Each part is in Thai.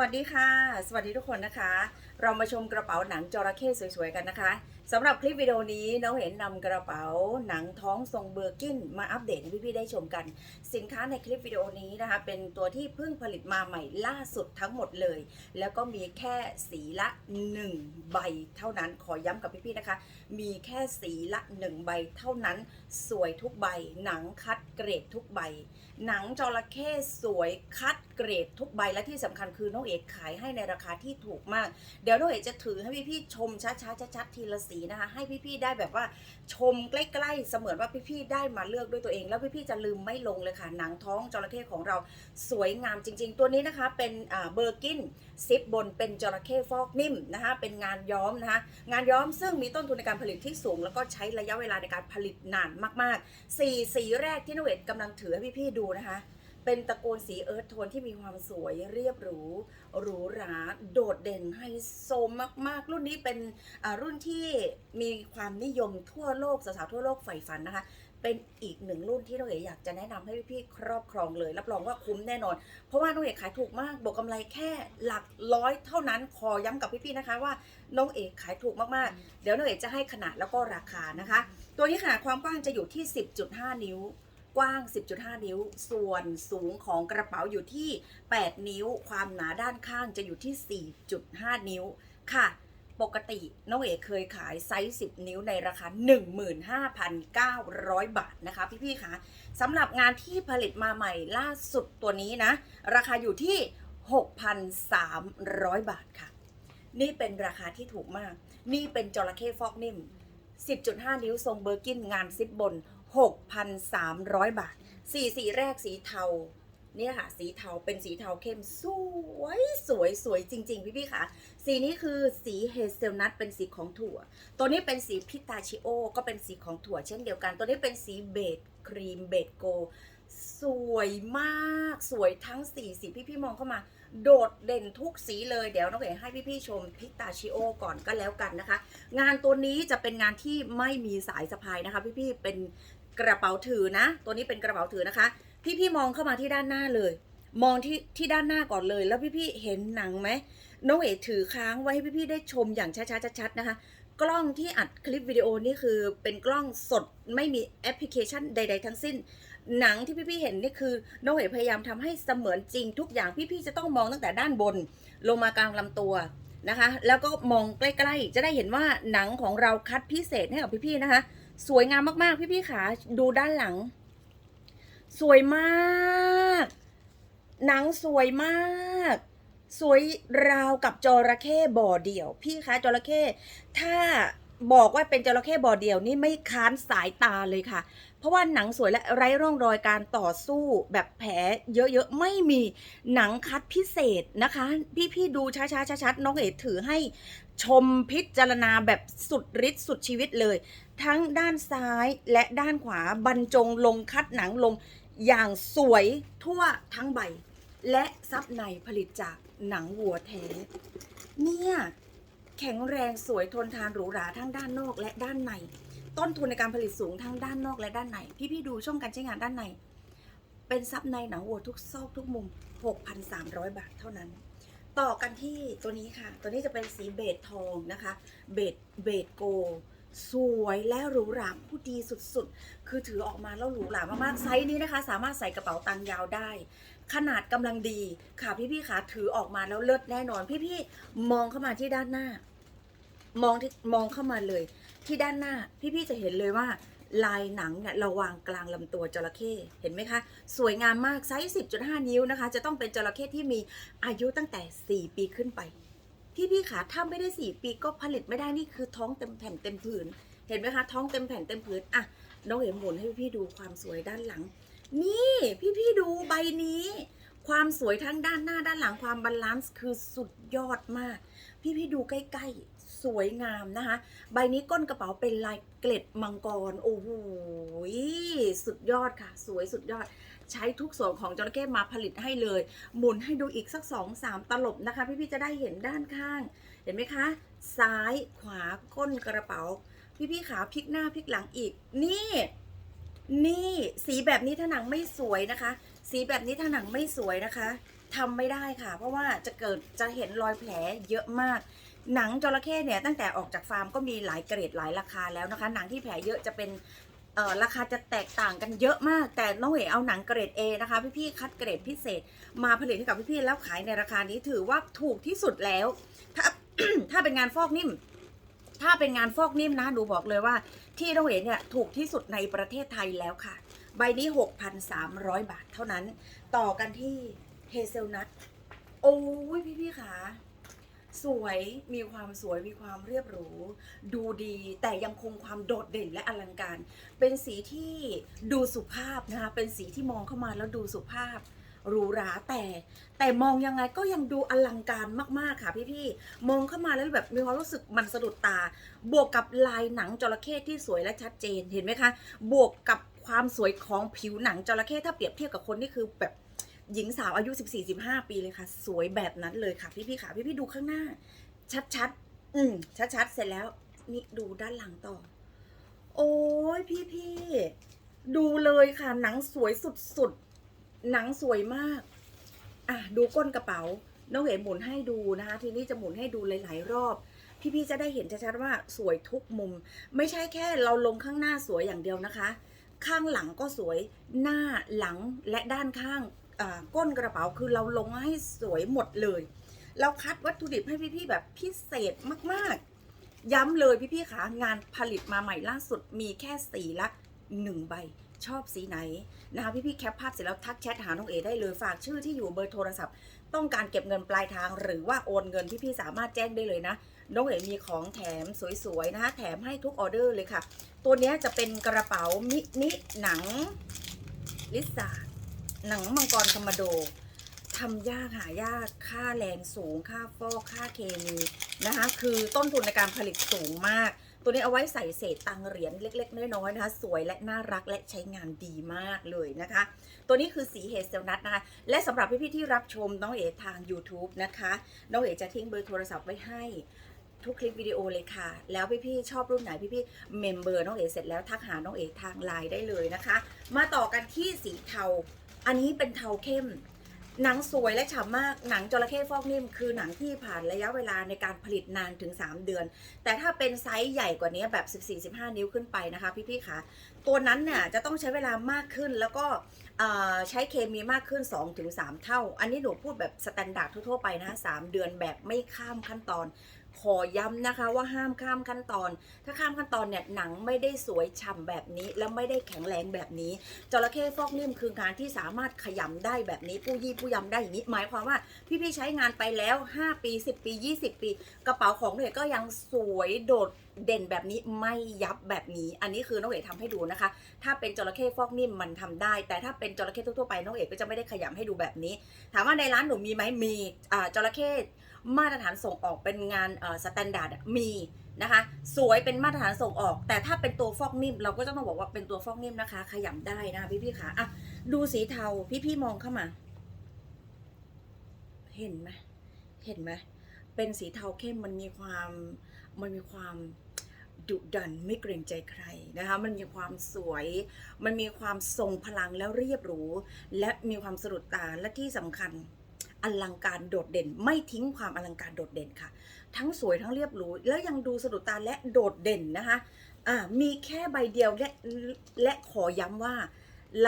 วัสดีค่ะ สวัสดีทุกคนนะคะเรามาชมกระเป๋าหนังจระเข้สวยๆกันนะคะสำหรับคลิปวิดีโอนี้น้องเห็นนำกระเป๋าหนังท้องทรงเบอร์กินมาอัปเดตให้พี่ๆได้ชมกัน สินค้าในคลิปวิดีโอนี้นะคะ เป็นตัวที่เพิ่งผลิตมาใหม่ล่าสุดทั้งหมดเลย แล้วก็มีแค่สีละ 1 ใบเท่านั้นขอย้ำกับพี่ๆนะคะ มีแค่สีละ 1 ใบเท่านั้น สวยทุกใบ หนังคัดเกรดทุกใบ หนังจระเข้สวยคัดเกรดทุกใบและที่สำคัญคือน้องเอกขายให้ในราคาที่ถูกมากเดี๋ยวน้องเอกจะถือให้พี่ๆชมช้าๆชัดๆทีละสีนะคะ ให้พี่ๆได้แบบว่าชมใกล้ๆเสมือนว่าพี่ๆได้มาเลือกด้วยตัวเอง แล้วพี่ๆจะลืมไม่ลงเลยค่ะหนังท้องจระเข้ของเราสวยงามจริง ๆ ตัวนี้นะคะเป็นเบอร์กินซิปบนเป็นจระเข้ฟอกนิ่มนะคะเป็นงานย้อมนะคะงานย้อมซึ่งมีต้นทุนในการผลิตที่สูง แล้วก็ใช้ระยะเวลาในการผลิตนานมากๆสีสีแรกที่น้องเอกกำลังถือให้พี่ๆดูนะคะ เป็นตระกูลสีเอิร์ธโทนที่มีความสวยเรียบหรู หรูหรา โดดเด่นไฮโซมาก ๆ รุ่นนี้เป็นรุ่นที่มีความนิยมทั่วโลกสาวๆทั่วโลกใฝ่ฝันนะคะ เป็นอีกหนึ่งรุ่นที่น้องเอ๋อยากจะแนะนำให้พี่ๆครอบครองเลย รับรองว่าคุ้มแน่นอน เพราะว่าน้องเอ๋ขายถูกมากบวกกำไรแค่หลักร้อยเท่านั้นขอย้ำกับพี่ๆนะคะว่าน้องเอ๋ขายถูกมากๆ เดี๋ยวน้องเอ๋จะให้ขนาดแล้วก็ราคานะคะ ตัวนี้ขนาดความกว้างจะอยู่ที่ 10.5 นิ้ว กว้าง 10.5 นิ้ว ส่วนสูงของกระเป๋าอยู่ที่ 8 นิ้ว ความหนาด้านข้างจะอยู่ที่ 4.5 นิ้วค่ะ ปกติน้องเอกเคยขายไซส์ 10 นิ้วในราคา 15,900 บาทนะคะ พี่ๆคะสำหรับงานที่ผลิตมาใหม่ล่าสุดตัวนี้นะ ราคาอยู่ที่ 6,300 บาทค่ะ นี่เป็นราคาที่ถูกมาก นี่เป็นจระเข้ฟอกนิ่ม 10.5 นิ้วทรงเบอร์กินงานซิปบน 6,300 บาท สีสีแรกสีเทา เนี่ยค่ะ สีเทาเป็นสีเทาเข้ม สวยสวยสวยจริง ๆ พี่พี่ค่ะ สีนี้คือสีเฮเซลนัทเป็นสีของถั่ว ตัวนี้เป็นสีพิตาชิโอ ก็เป็นสีของถั่วเช่นเดียวกัน ตัวนี้เป็นสีเบจครีมเบจโก สวยมากสวยทั้งสีสีพี่พี่มองเข้ามาโดดเด่นทุกสีเลยเดี๋ยวน้องเอ๋ให้พี่พี่ๆชมพิตาชิโอก่อนก็แล้วกันนะคะ งานตัวนี้จะเป็นงานที่ไม่มีสายสะพายนะคะ พี่ๆเป็น กระเป๋าถือนะ ตัวนี้เป็นกระเป๋าถือนะคะ พี่ๆมองเข้ามาที่ด้านหน้าเลย มองที่ที่ด้านหน้าก่อนเลย แล้วพี่ๆเห็นหนังไหมน้องเอ๋ถือค้างไว้ให้พี่ๆได้ชมอย่างช้าๆชัดๆนะคะ กล้องที่อัดคลิปวิดีโอนี่คือเป็นกล้องสดไม่มีแอปพลิเคชันใด ๆ ทั้งสิ้น หนังที่พี่ๆเห็นนี่คือน้องเอ๋พยายามทำให้เสมือนจริงทุกอย่างพี่ๆจะต้องมองตั้งแต่ด้านบน ลงมากลางลำตัวนะคะ แล้วก็มองใกล้ๆ จะได้เห็นว่าหนังของเราคัดพิเศษให้กับพี่ๆนะคะ สวยงามมากๆ พี่ๆขาดูด้านหลัง สวยมาก หนังสวยมาก สวยราวกับจระเข้บ่อเดี่ยว พี่คะจระเข้ถ้าบอกว่าเป็นจระเข้บ่อเดี่ยวนี่ไม่ค้านสายตาเลยค่ะ เพราะว่าหนังสวยและไร้ร่องรอยการต่อสู้แบบแผลเยอะๆ ไม่มีหนังคัดพิเศษนะคะ พี่ๆดูช้าๆชัดๆน้องเอ๋ถือให้ชมพิจารณาแบบสุดฤทธิ์สุดชีวิตเลย ทั้งด้านซ้ายและด้านขวาบรรจงลงคัดหนังลงอย่างสวยทั่วทั้งใบ และซับในผลิตจากหนังวัวแท้เนี่ยแข็งแรงสวยทนทานหรูหราทั้งด้านนอกและด้านใน ต้นทุนในการผลิตสูงทั้งด้านนอกและด้านใน พี่ๆดูช่องการใช้งานด้านใน เป็นซับในหนังวัวทุกซอกทุกมุม 6,300 บาทเท่านั้น ต่อกันที่ตัวนี้ค่ะ ตัวนี้จะเป็นสีเบจทองนะคะ เบจเบจโก สวยและหรูหราผู้ดีสุดๆ คือถือออกมาแล้วหรูหรามากๆไซส์นี้นะคะ สามารถใส่กระเป๋าตังค์ยาวได้ ขนาดกำลังดีค่ะพี่ๆค่ะถือออกมาแล้วเลิศแน่นอน พี่ๆมองเข้ามาที่ด้านหน้า มองที่มองเข้ามาเลย ที่ด้านหน้า พี่ๆจะเห็นเลยว่าลายหนังเนี่ยเราวางกลางลำตัวจระเข้เห็นไหมคะ สวยงามมากไซส์ 10.5 นิ้วนะคะ จะต้องเป็นจระเข้ที่มีอายุตั้งแต่ 4 ปีขึ้นไป พี่ๆขาถ้าไม่ได้ 4 ปีก็ผลิตไม่ได้นี่คือท้องเต็มแผ่นเต็มผืน เห็นไหมคะ ท้องเต็มแผ่นเต็มผืนอะน้องเอ๋หมุนให้พี่ๆดูความสวยด้านหลัง นี่พี่ๆดูใบนี้ ความสวยทั้งด้านหน้าด้านหลังความบาลานซ์คือสุดยอดมาก พี่ๆดูใกล้ๆ สวยงามนะคะ ใบนี้ก้นกระเป๋าเป็นลายเกล็ดมังกร โอ้โหสุดยอดค่ะ สวยสุดยอด ใช้ทุกส่วนของจระเข้มาผลิตให้เลย หมุนให้ดูอีกสักสองสามตลบนะคะ พี่ๆจะได้เห็นด้านข้าง เห็นไหมคะ ซ้ายขวาก้นกระเป๋า พี่ๆขาพลิกหน้าพลิกหลังอีก นี่ นี่สีแบบนี้ถ้าหนังไม่สวยนะคะ สีแบบนี้ถ้าหนังไม่สวยนะคะทำไม่ได้ค่ะ เพราะว่าจะเกิดจะเห็นรอยแผลเยอะมากหนังจระเข้เนี่ยตั้งแต่ออกจากฟาร์มก็มีหลายเกรดหลายราคาแล้วนะคะ หนังที่แผลเยอะจะเป็น เออราคาจะแตกต่างกันเยอะมาก แต่น้องเอ๋เอาหนังเกรด A นะคะพี่ๆคัดเกรดพิเศษ มาผลิตให้กับพี่ๆแล้วขายในราคานี้ถือว่าถูกที่สุดแล้ว ถ้าถ้าเป็นงานฟอกนิ่ม ถ้าเป็นงานฟอกนิ่มนะหนูบอกเลยว่า ที่น้องเอ๋เนี่ยถูกที่สุดในประเทศไทยแล้วค่ะ ใบนี้ 6,300 บาทเท่านั้น ต่อกันที่เฮเซลนัทโอ้ยพี่ๆค่ะ สวยมีความสวยมีความเรียบหรู ดูดี แต่ยังคงความโดดเด่นและอลังการ เป็นสีที่ดูสุภาพนะคะเป็นสีที่มองเข้ามาแล้วดูสุภาพหรูหราแต่แต่มองยังไงก็ยังดูอลังการมากๆค่ะพี่ๆมองเข้ามาแล้วแบบมีความรู้สึกมันสะดุดตา บวกกับลายหนังจระเข้ที่สวยและชัดเจนเห็นไหมคะ บวกกับความสวยของผิวหนังจระเข้ถ้าเปรียบเทียบกับคนนี่คือแบบ หญิงสาวอายุ 14-15 ปีเลยค่ะ สวยแบบนั้นเลยค่ะ พี่ๆค่ะ พี่ๆดูข้างหน้า ชัดๆ อืมชัดๆ เสร็จแล้ว นี่ดูด้านหลังต่อ โอ้ยพี่ๆดูเลยค่ะ หนังสวยสุดๆ หนังสวยมาก อะ ดูก้นกระเป๋า น้องเอ๋หมุนให้ดูนะคะ ทีนี้จะหมุนให้ดูหลายๆ รอบ พี่ๆ จะได้เห็นชัดๆว่าสวยทุกมุม ไม่ใช่แค่เราลงข้างหน้าสวยอย่างเดียวนะคะ ข้างหลังก็สวย หน้าหลังและด้านข้าง ก้นกระเป๋าคือเราลงให้สวยหมดเลย เราคัดวัตถุดิบให้พี่ๆแบบพิเศษมากๆ ย้ำเลยพี่ๆค่ะงานผลิตมาใหม่ล่าสุดมีแค่สีละหนึ่งใบชอบสีไหนนะคะพี่ๆแคปภาพเสร็จแล้วทักแชทหาน้องเอได้เลยฝากชื่อที่อยู่เบอร์โทรศัพท์ ต้องการเก็บเงินปลายทาง หรือว่าโอนเงินพี่ๆสามารถแจ้งได้เลยนะน้องเอ๋มีของแถมสวยๆนะคะแถมให้ทุกออเดอร์เลยค่ะ ตัวนี้จะเป็นกระเป๋ามินิหนังลิซ่า หนังมังกรคอมมาโดทำยากหายากค่าแรงสูง ค่าฟอกค่าเคมีนะคะ คือต้นทุนในการผลิตสูงมาก ตัวนี้เอาไว้ใส่เศษตังเหรียญเล็ก ๆ น้อยๆนะคะ สวยและน่ารักและใช้งานดีมากเลยนะคะ ตัวนี้คือสีเฮเซลนัทนะคะ และสำหรับพี่ๆที่รับชมน้องเอ๋ทาง YouTube นะคะ น้องเอ๋จะทิ้งเบอร์โทรศัพท์ไว้ให้ทุกคลิปวิดีโอเลยค่ะ แล้วพี่ๆชอบรุ่นไหนพี่ๆเมมเบอร์น้องเอ๋เสร็จแล้วทักหาน้องเอ๋ทางไลน์ได้เลยนะคะ มาต่อกันที่สีเทา อันนี้เป็นเทาเข้ม หนังสวยและฉ่ำมาก หนังจระเข้ฟอกนิ่ม คือหนังที่ผ่านระยะเวลาในการผลิตนานถึง 3 เดือน แต่ถ้าเป็นไซส์ใหญ่กว่านี้แบบ 14-15 นิ้วขึ้นไปนะคะพี่ๆค่ะตัวนั้นเนี่ยจะต้องใช้เวลามากขึ้นแล้วก็ใช้เคมีมากขึ้น 2-3 เท่า อันนี้หนูพูดแบบสแตนดาร์ดทั่วๆไปนะคะ3เดือนแบบไม่ข้ามขั้นตอน ขอย้ำนะคะว่าห้ามข้ามขั้นตอน ถ้าข้ามขั้นตอนเนี่ยหนังไม่ได้สวยฉ่ำแบบนี้ แล้วไม่ได้แข็งแรงแบบนี้จระเข้ฟอกนิ่มคืองานที่สามารถขยำได้แบบนี้ปู้ยี่ปู้ยำได้อย่างนี้ หมายความว่าพี่ๆใช้งานไปแล้ว 5 ปี 10 ปี 20 ปี กระเป๋าของน้องเอกก็ยังสวยโดดเด่นแบบนี้ไม่ยับแบบนี้ อันนี้คือน้องเอกทำให้ดูนะคะ ถ้าเป็นจระเข้ฟอกนิ่มมันทำได้ แต่ถ้าเป็นจระเข้ทั่วๆไปน้องเอกก็จะไม่ได้ขยำให้ดูแบบนี้ ถามว่าในร้านหนูมีไหมมีอ่าจระเข้ มาตรฐานส่งออกเป็นงานสแตนดาร์ดมีนะคะ สวยเป็นมาตรฐานส่งออก แต่ถ้าเป็นตัวฟอกนิ่ม เราก็จะต้องบอกว่าเป็นตัวฟอกนิ่มนะคะ ขยำได้นะคะพี่ๆค่ะอะดูสีเทาพี่ๆมองเข้ามา เห็นไหมเห็นไหมเป็นสีเทาเข้มมันมีความมันมีความดุดันไม่เกรงใจใครนะคะมันมีความสวย มันมีความทรงพลังแล้วเรียบหรู และมีความสะดุดตาและที่สำคัญ อลังการโดดเด่น ไม่ทิ้งความอลังการโดดเด่นค่ะ ทั้งสวยทั้งเรียบหรูแล้วยังดูสะดุดตาและโดดเด่นนะคะอ่ามีแค่ใบเดียวและและขอย้ำว่า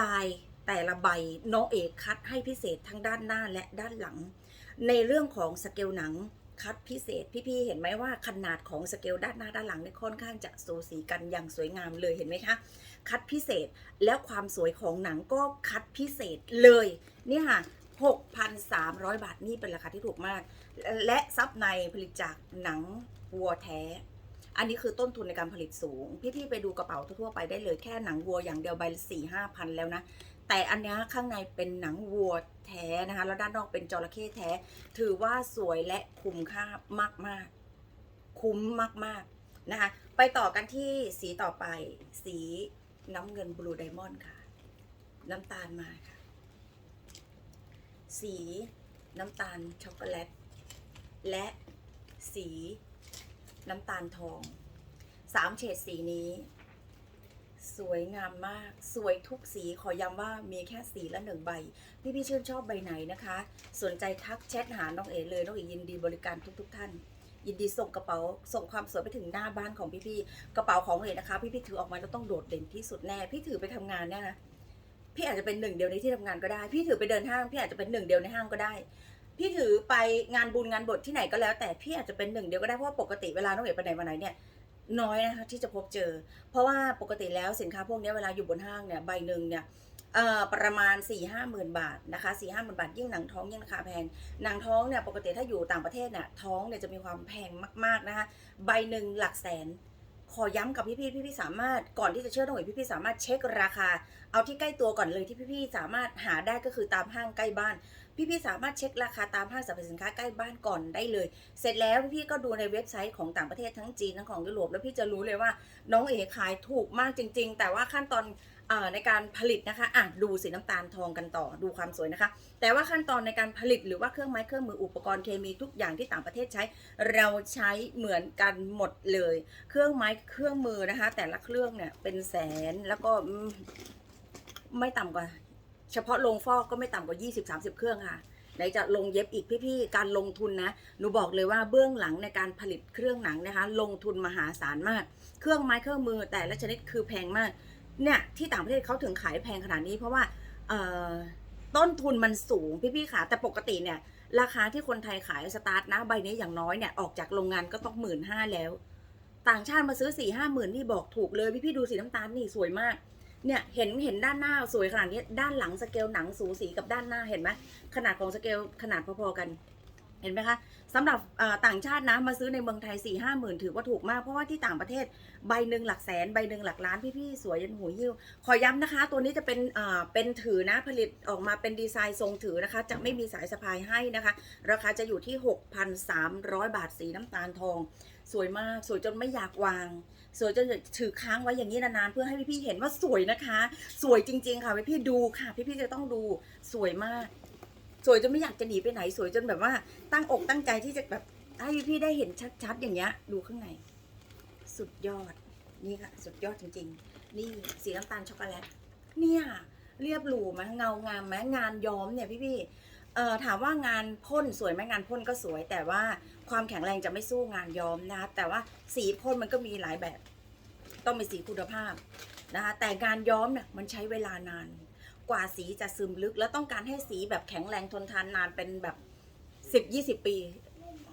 ลายแต่ละใบน้องเอกคัดให้พิเศษทั้งด้านหน้าและด้านหลัง ในเรื่องของสเกลหนังคัดพิเศษพี่ๆเห็นไหมว่าขนาดของสเกลด้านหน้าด้านหลังเนี่ยค่อนข้างจะสูสีกันอย่างสวยงามเลยเห็นไหมคะ คัดพิเศษแล้วความสวยของหนังก็คัดพิเศษเลย เนี่ยค่ะ 6,300 บาทนี่เป็นราคาที่ถูกมาก และซับในผลิตจากหนังวัวแท้ อันนี้คือต้นทุนในการผลิตสูง พี่ๆไปดูกระเป๋าทั่วไปได้เลยแค่หนังวัวอย่างเดียวใบสี่ห้าพันแล้วนะ แต่อันนี้ข้างในเป็นหนังวัวแท้นะคะ แล้วด้านนอกเป็นจระเข้แท้ ถือว่าสวยและคุ้มค่ามากๆ คุ้มมากๆนะคะ ไปต่อกันที่สีต่อไป สีน้ำเงินบลูไดมอนด์ค่ะ น้ำตาลมาค่ะ สีน้ำตาลช็อกโกแลต และสีน้ำตาลทองสามเฉดสีนี้ สวยงามมาก สวยทุกสีขอย้ำว่ามีแค่สีละหนึ่งใบ พี่พี่ชื่นชอบใบไหนนะคะ สนใจทักแชทหาน้องเอ๋เลยน้องเอ๋ยินดีบริการทุกๆท่าน ยินดีส่งกระเป๋าส่งความสวยไปถึงหน้าบ้านของพี่พี่กระเป๋าของเอ๋นะคะ พี่พี่ถือออกมาแล้วต้องโดดเด่นที่สุดแน่ พี่ถือไปทำงานเนี่ยนะ พี่อาจจะเป็นหนึ่งเดียวในที่ทำงานก็ได้ พี่ถือไปเดินห้าง พี่อาจจะเป็นหนึ่งเดียวในห้างก็ได้ พี่ถือไปงานบุญงานบทที่ไหนก็แล้ว แต่พี่อาจจะเป็นหนึ่งเดียวก็ได้เพราะว่าปกติเวลาน้องเอ๋ไปไหนมาไหนเนี่ยน้อยนะคะที่จะพบเจอ เพราะว่าปกติแล้วสินค้าพวกนี้เวลาอยู่บนห้างเนี่ยใบหนึ่งเนี่ยประมาณ4ี่ห้าหมื่นบาทนะคะสี่ห้าหมื่นบาทยิ่งหนังท้องยิ่งราคาแพงหนังท้องเนี่ยปกติถ้าอยู่ต่างประเทศเนี่ยท้องเนี่ยจะมีความแพงมากๆนะคะใบหนึ่งหลักแสน ขอย้ำกับพี่ๆพี่ๆสามารถก่อนที่จะเชื่อตรงไหนพี่ๆสามารถเช็คราคา เอาที่ใกล้ตัวก่อนเลยที่พี่ๆสามารถหาได้ก็คือตามห้างใกล้บ้าน พี่ๆสามารถเช็คราคาตามห้างสรรพสินค้าใกล้บ้านก่อนได้เลย เสร็จแล้วพี่ๆก็ดูในเว็บไซต์ของต่างประเทศทั้งจีนทั้งของยุโรปแล้วพี่จะรู้เลยว่า น้องเอ๋ขายถูกมากจริง ๆ แต่ว่าขั้นตอน ในการผลิตนะคะอะดูสีน้ำตาลทองกันต่อดูความสวยนะคะ แต่ว่าขั้นตอนในการผลิตหรือว่าเครื่องไม้เครื่องมืออุปกรณ์เคมีทุกอย่างที่ต่างประเทศใช้ เราใช้เหมือนกันหมดเลย เครื่องไม้เครื่องมือนะคะ แต่ละเครื่องเนี่ยเป็นแสนแล้วก็ไม่ต่ำกว่า เฉพาะลงฟอกก็ไม่ต่ำกว่า 20-30 เครื่องค่ะไหนจะลงเย็บอีกพี่ๆ การลงทุนนะ หนูบอกเลยว่าเบื้องหลังในการผลิตเครื่องหนังนะคะ ลงทุนมหาศาลมาก เครื่องไม้เครื่องมือแต่ละชนิดคือแพงมาก เนี่ยที่ต่างประเทศเขาถึงขายแพงขนาดนี้ เพราะว่าต้นทุนมันสูงพี่ๆค่ะ แต่ปกติเนี่ย ราคาที่คนไทยขายสตาร์ทนะใบนี้อย่างน้อยเนี่ยออกจากโรงงานก็ต้องหมื่นห้าแล้ว ต่างชาติมาซื้อสี่ห้าหมื่นนี่บอกถูกเลยพี่พี่ๆดูสีน้ำตาลนี่สวยมากเนี่ยเห็นเห็นด้านหน้าสวยขนาดนี้ด้านหลังสเกลหนังสูสีกับด้านหน้าเห็นไหมขนาดของสเกลขนาดพอๆกัน เห็นไหมคะสำหรับต่างชาตินะมาซื้อในเมืองไทย4ี่ห้าหมื่นถือว่าถูกมากเพราะว่าที่ต่างประเทศใบหนึ่งหลักแสนใบหนึ่งหลักล้านพี่ๆสวยยันหูยิ้วขอย้ำนะคะ ตัวนี้จะเป็นเป็นถือนะผลิตออกมาเป็นดีไซน์ทรงถือนะคะ จะไม่มีสายสะพายให้นะคะ ราคาจะอยู่ที่ 6,300 บาทสีน้ำตาลทอง สวยมากสวยจนไม่อยากวาง สวยจนถือค้างไว้อย่างนี้นานๆเพื่อให้พี่ๆเห็นว่าสวยนะคะ สวยจริง ๆ ค่ะพี่ๆดูค่ะ พี่ๆจะต้องดูสวยมาก สวยจนไม่อยากจะหนีไปไหนสวยจนแบบว่า ตั้งอกตั้งใจที่จะแบบให้พี่ได้เห็นชัดๆอย่างเงี้ย ดูข้างใน สุดยอด นี่ค่ะ สุดยอดจริง ๆ นี่สีน้ำตาลช็อกโกแลตเนี่ย เรียบหรูไหมเงางามไหมงานย้อมเนี่ยพี่ๆเอ่อถามว่างานพ่นสวยไหมงานพ่นก็สวย แต่ว่าความแข็งแรงจะไม่สู้งานย้อมนะแต่ว่าสีพ่นมันก็มีหลายแบบ ต้องเป็นสีคุณภาพนะคะแต่งานย้อมเนี่ยมันใช้เวลานาน กว่าสีจะซึมลึก แล้วต้องการให้สีแบบแข็งแรงทนทานนานเป็นแบบสิบยี่สิบปี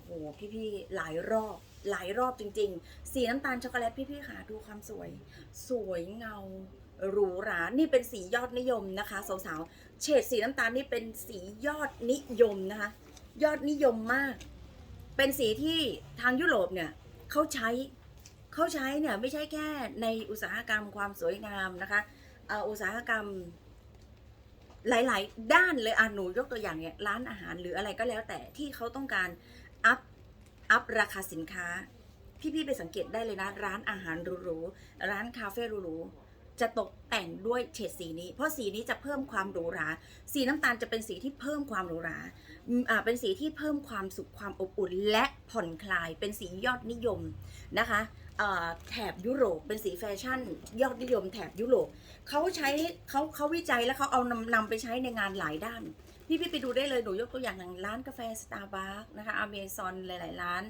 โอ้โหพี่ๆหลายรอบหลายรอบจริง ๆ สีน้ำตาลช็อกโกแลตพี่ๆค่ะดูความสวย สวยเงาหรูหรา นี่เป็นสียอดนิยมนะคะสาวๆ เฉดสีน้ำตาลนี่เป็นสียอดนิยมนะคะ ยอดนิยมมาก เป็นสีที่ทางยุโรปเนี่ยเขาใช้ เขาใช้เนี่ยไม่ใช่แค่ในอุตสาหกรรมความสวยงามนะคะอุตสาหกรรม หลาย ๆ ด้านเลยอะหนูยกตัวอย่างเนี่ยร้านอาหารหรืออะไรก็แล้วแต่ที่เขาต้องการอัพอัพราคาสินค้า พี่ๆไปสังเกตได้เลยนะ ร้านอาหารหรูๆร้านคาเฟ่หรูๆจะตกแต่งด้วยเฉดสีนี้ เพราะสีนี้จะเพิ่มความหรูหราสีน้ำตาลจะเป็นสีที่เพิ่มความหรูหราอ่าเป็นสีที่เพิ่มความสุขความอบอุ่นและผ่อนคลายเป็นสียอดนิยมนะคะ แถบยุโรปเป็นสีแฟชั่น ยอดนิยมแถบยุโรปเขาใช้เขาเขาวิจัยแล้วเขาเอานำนำไปใช้ในงานหลายด้าน พี่พี่ไปดูได้เลยหนูยกตัวอย่างอย่างร้านกาแฟสตาร์บัคนะคะอเมซอนหลาย ๆ ร้าน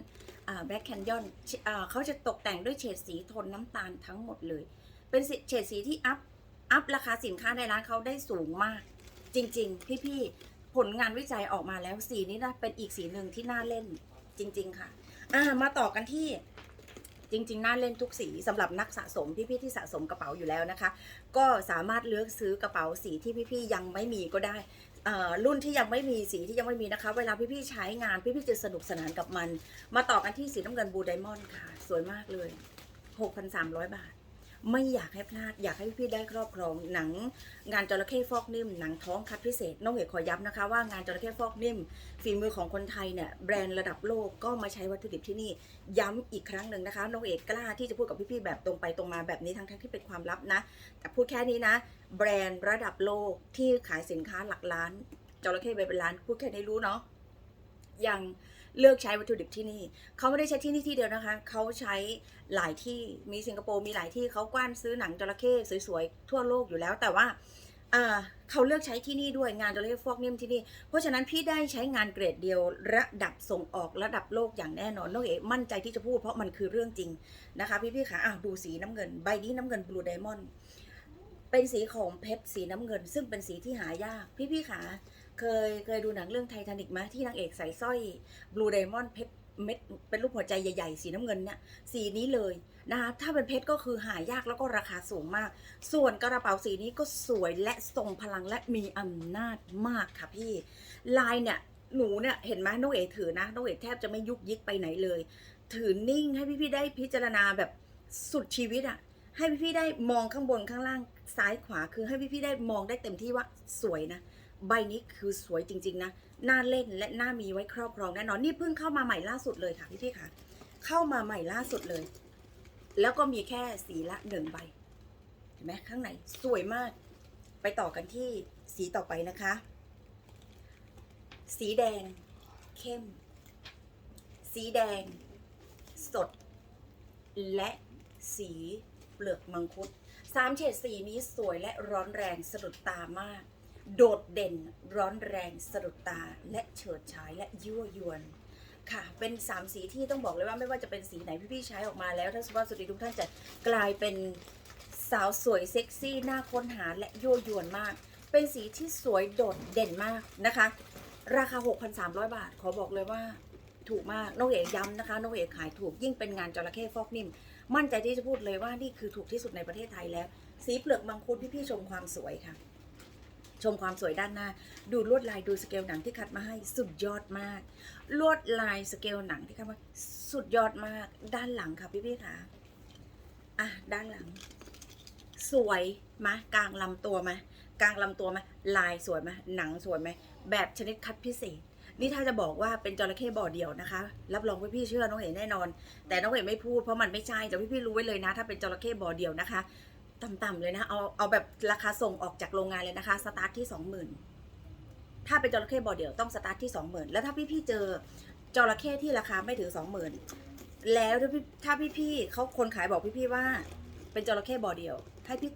แบ็คแคนยอนเขาจะตกแต่งด้วยเฉดสีโทนน้ำตาลทั้งหมดเลย เป็นเฉดสีที่อัพอัพราคาสินค้าในร้านเขาได้สูงมาก จริง ๆ พี่พี่ผลงานวิจัยออกมาแล้วสีนี้นะเป็นอีกสีหนึ่งที่น่าเล่นจริง ๆ ค่ะ อ่ามาต่อกันที่ จริงๆ น่าเล่นทุกสีสำหรับนักสะสมพี่ๆที่สะสมกระเป๋าอยู่แล้วนะคะ ก็สามารถเลือกซื้อกระเป๋าสีที่พี่ๆยังไม่มีก็ได้รุ่นที่ยังไม่มีสีที่ยังไม่มีนะคะ เวลาพี่ๆใช้งานพี่ๆจะสนุกสนานกับมัน มาต่อกันที่สีน้ำเงินบูไดมอนด์ค่ะ สวยมากเลย 6,300 บาท ไม่อยากให้พลาด อยากให้พี่ๆได้ครอบครองหนังงานจระเข้ฟอกนิ่ม หนังท้องคัดพิเศษน้องเอกขอย้ำนะคะ ว่างานจระเข้ฟอกนิ่ม ฝีมือของคนไทยเนี่ยแบรนด์ระดับโลกก็มาใช้วัตถุดิบที่นี่ ย้ำอีกครั้งหนึ่งนะคะน้องเอกกล้าที่จะพูดกับพี่ๆแบบตรงไปตรงมาแบบนี้ทั้งๆที่เป็นความลับนะ แต่พูดแค่นี้นะ แบรนด์ระดับโลกที่ขายสินค้าหลักล้านจระเข้ไปเป็นล้านพูดแค่นี้รู้เนาะย่าง เลือกใช้วัตถุดิบที่นี่ เขาไม่ได้ใช้ที่นี่ที่เดียวนะคะ เขาใช้หลายที่มีสิงคโปร์มีหลายที่เขากว้านซื้อหนังจระเข้สวยๆทั่วโลกอยู่แล้วแต่ว่าเขาเลือกใช้ที่นี่ด้วยงานจระเข้ฟอกนิ่มที่นี่ เพราะฉะนั้นพี่ได้ใช้งานเกรดเดียว ระดับส่งออกระดับโลกอย่างแน่นอนน้องเอ๋มั่นใจที่จะพูดเพราะมันคือเรื่องจริงนะคะพี่ๆค่ะอ้าวดูสีน้ำเงิน ใบนี้น้ำเงินบลูไดมอนด์เป็นสีของเพชรสีน้ำเงิน ซึ่งเป็นสีที่หายากพี่ๆค่ะ เคยเคยดูหนังเรื่องไททานิกไหมที่นางเอกใส่สร้อยบลูไดมอนด์เพชรเม็ดเป็นรูปหัวใจใหญ่ๆ สีน้ำเงินเนี่ยสีนี้เลยนะคะถ้าเป็นเพชรก็คือหายากแล้วก็ราคาสูงมาก ส่วนกระเป๋าสีนี้ก็สวยและทรงพลังและมีอำนาจมากค่ะพี่ ลายเนี่ยหนูเนี่ยเห็นไหมน้องเอ๋ถือนะน้องเอ๋แทบจะไม่ยุกยิกไปไหนเลย ถือนิ่งให้พี่ๆได้พิจารณาแบบสุดชีวิตอะให้พี่ๆได้มองข้างบนข้างล่างซ้ายขวาคือให้พี่ๆได้มองได้เต็มที่ว่าสวยนะ ใบนี้คือสวยจริง ๆ นะ น่าเล่นและน่ามีไว้ครอบครองแน่นอน นี่เพิ่งเข้ามาใหม่ล่าสุดเลยค่ะพี่ๆค่ะ เข้ามาใหม่ล่าสุดเลย แล้วก็มีแค่สีละหนึ่งใบ เห็นไหมข้างในสวยมาก ไปต่อกันที่สีต่อไปนะคะ สีแดง เข้ม สีแดง สด และสีเปลือกมังคุดสามเฉดสีนี้สวยและร้อนแรงสะดุดตามาก โดดเด่นร้อนแรงสะดุดตาและเฉิดฉายและยั่วยวนค่ะ เป็นสามสีที่ต้องบอกเลยว่าไม่ว่าจะเป็นสีไหนพี่ๆใช้ออกมาแล้วท่านสุภาพสตรีทุกท่านจะกลายเป็นสาวสวยเซ็กซี่น่าค้นหาและยั่วยวนมาก เป็นสีที่สวยโดดเด่นมากนะคะ ราคา 6,300 บาท ขอบอกเลยว่าถูกมากน้องเอกย้ำนะคะน้องเอกขายถูกยิ่งเป็นงานจระเข้ฟอกนิ่ม มั่นใจที่จะพูดเลยว่านี่คือถูกที่สุดในประเทศไทยแล้ว สีเปลือกมังคุดพี่ๆชมความสวยค่ะ ชมความสวยด้านหน้า ดูลวดลายดูสเกลหนังที่คัดมาให้สุดยอดมาก ลวดลายสเกลหนังที่คัดมาสุดยอดมากด้านหลังค่ะพี่ๆค่ะอะด้านหลัง สวยมะกลางลำตัวไหมกลางลำตัวไหมลายสวยไหมหนังสวยไหมแบบชนิดคัดพิเศษนี่ถ้าจะบอกว่าเป็นจระเข้บ่อเดียวนะคะ รับรองว่พี่เชื่อน้องเห็นแน่นอน แต่น้องเห็นไม่พูดเพราะมันไม่ใช่แต่พี่พี่ๆรู้ไว้เลยนะ ถ้าเป็นจระเข้บ่อเดียวนะคะ ต่ำๆเลยนะเอาเอาแบบราคาส่งออกจากโรงงานเลยนะคะ สตาร์ทที่สองหมื่นถ้าเป็นจระเข้บ่อเดียวต้องสตาร์ทที่สองหมื่นแล้วถ้าพี่ๆเจอจระเข้ที่ราคาไม่ถึงสองหมื่นแล้วถ้าพี่ถ้าพี่ๆเขาคนขายบอกพี่ๆว่า เป็นจระเข้บ่อเดียว ให้พี่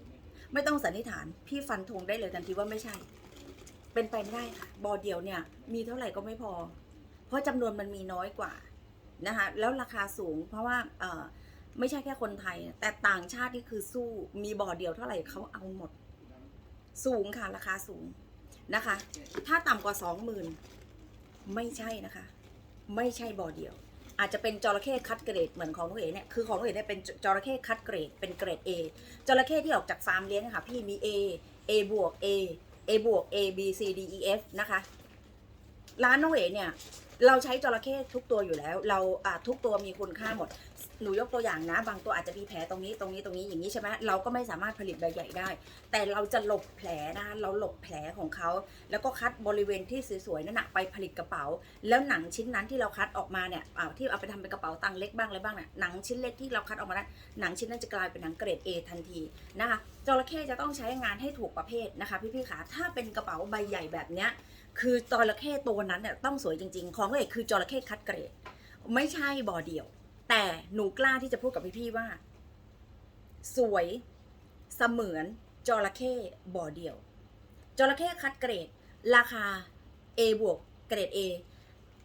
ไม่ต้องสันนิษฐาน พี่ฟันธงได้เลยทันทีว่าไม่ใช่ เป็นไปไม่ได้ค่ะบ่อเดียวเนี่ย มีเท่าไหร่ก็ไม่พอ เพราะจำนวนมันมีน้อยกว่านะคะแล้วราคาสูงเพราะว่าเออ ไม่ใช่แค่คนไทย แต่ต่างชาติที่คือสู้มีบ่อเดียวเท่าไหร่เขาเอาหมด สูงค่ะราคาสูงนะคะ ถ้าต่ำกว่าสองหมื่นไม่ใช่นะคะ ไม่ใช่บ่อเดียว อาจจะเป็นจระเข้คัดเกรดเหมือนของน้องเอ๋เนี่ยคือของน้องเอ๋เนี่ยเป็นจระเข้คัดเกรดเป็นเกรด A จระเข้ที่ออกจากฟาร์มเลี้ยงอะค่ะ พี่มี A A บวก A A บวก A B C D E F นะคะร้านน้องเอ๋เนี่ยเราใช้จระเข้ทุกตัวอยู่แล้ว เราทุกตัวมีคุณค่าหมด หนูยกตัวอย่างนะ บางตัวอาจจะมีแผลตรงนี้ตรงนี้ตรงนี้อย่างนี้ใช่ไหมเราก็ไม่สามารถผลิตใบใหญ่ได้ แต่เราจะหลบแผลนะคะเราหลบแผลของเขา แล้วก็คัดบริเวณที่สวยๆนั่นนะไปผลิตกระเป๋า แล้วหนังชิ้นนั้นที่เราคัดออกมาเนี่ยอ่าที่เอาไปทำเป็นกระเป๋าตังค์เล็กบ้างอะไรบ้างเนี่ยหนังชิ้นเล็กที่เราคัดออกมานั้นหนังชิ้นนั้นจะกลายเป็นหนังเกรด A ทันทีนะคะจระเข้จะต้องใช้งานให้ถูกประเภทนะคะ พี่ๆขาถ้าเป็นกระเป๋าใบใหญ่แบบเนี้ยคือจระเข้ตัวนั้นเนี่ยต้องสวยจริง ๆ ของเอกคือจระเข้คัดเกรด ไม่ใช่บ่อเดี่ยว แต่หนูกล้าที่จะพูดกับพี่ๆว่า สวยเสมือนจระเข้บ่อเดียวจระเข้คัดเกรด ราคา A บวกเกรด A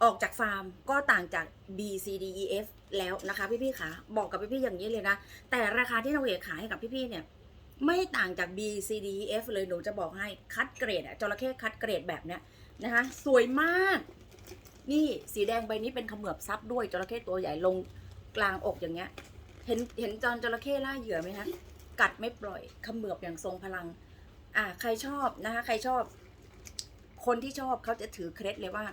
ออกจากฟาร์มก็ต่างจาก B C D E F แล้วนะคะพี่ๆคะบอกกับพี่ๆอย่างนี้เลยนะ แต่ราคาที่น้องเอกขายให้กับพี่ๆเนี่ย ไม่ต่างจาก B C D E F เลยหนูจะบอกให้คัดเกรดอะจระเข้คัดเกรดแบบเนี้ยนะคะ สวยมาก นี่สีแดงใบนี้เป็นขมือบซับด้วยจระเข้ตัวใหญ่ลง กลางอกอย่างเงี้ย เห็นเห็นจอนจระเข้ล่าเหยื่อไหมคะกัดไม่ปล่อยเขมือบอย่างทรงพลัง อ่า ใครชอบนะคะ ใครชอบ คนที่ชอบเขาจะถือเคล็ดเลยว่า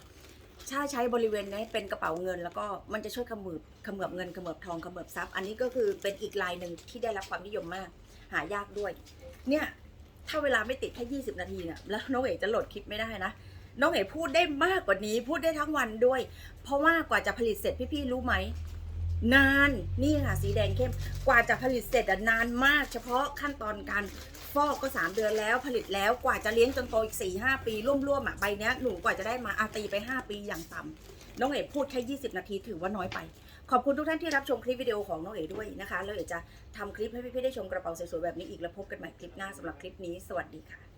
ถ้าใช้บริเวณนี้เป็นกระเป๋าเงิน แล้วก็มันจะช่วยขมือบขมือบเงินขมือบทองขมือบทรัพย์ อันนี้ก็คือเป็นอีกลายหนึ่งที่ได้รับความนิยมมาก หายากด้วย เนี่ย ถ้าเวลาไม่ติดแค่ยี่สิบนาทีเนี่ยแล้วน้องเอ๋จะโหลดคลิปไม่ได้นะน้องเอ๋พูดได้มากกว่านี้พูดได้ทั้งวันด้วย เพราะว่ากว่าจะผลิตเสร็จพี่ๆรู้ไหม นานนี่ค่ะสีแดงเข้มกว่าจะผลิตเสร็จอะนานมาก เฉพาะขั้นตอนการฟอกก็ 3 เดือนแล้วผลิตแล้วกว่าจะเลี้ยงจนโตอีก4ี่หปีร่วมๆอะใบเนี้ยหนูกว่าจะได้มาอาตีไป 5 ปีอย่างต่น้องเอ๋พูดแค่ 20 นาทีถือว่าน้อยไป ขอบคุณทุกท่านที่รับชมคลิปวิดีโอของน้องเอ๋ด้วยนะคะ แล้วเอ๋จะทำคลิปให้พี่ๆได้ชมกระเป๋าสวยๆแบบนี้อีกแล้วพบกันใหม่คลิปหน้าสำหรับคลิปนี้ สวัสดีค่ะ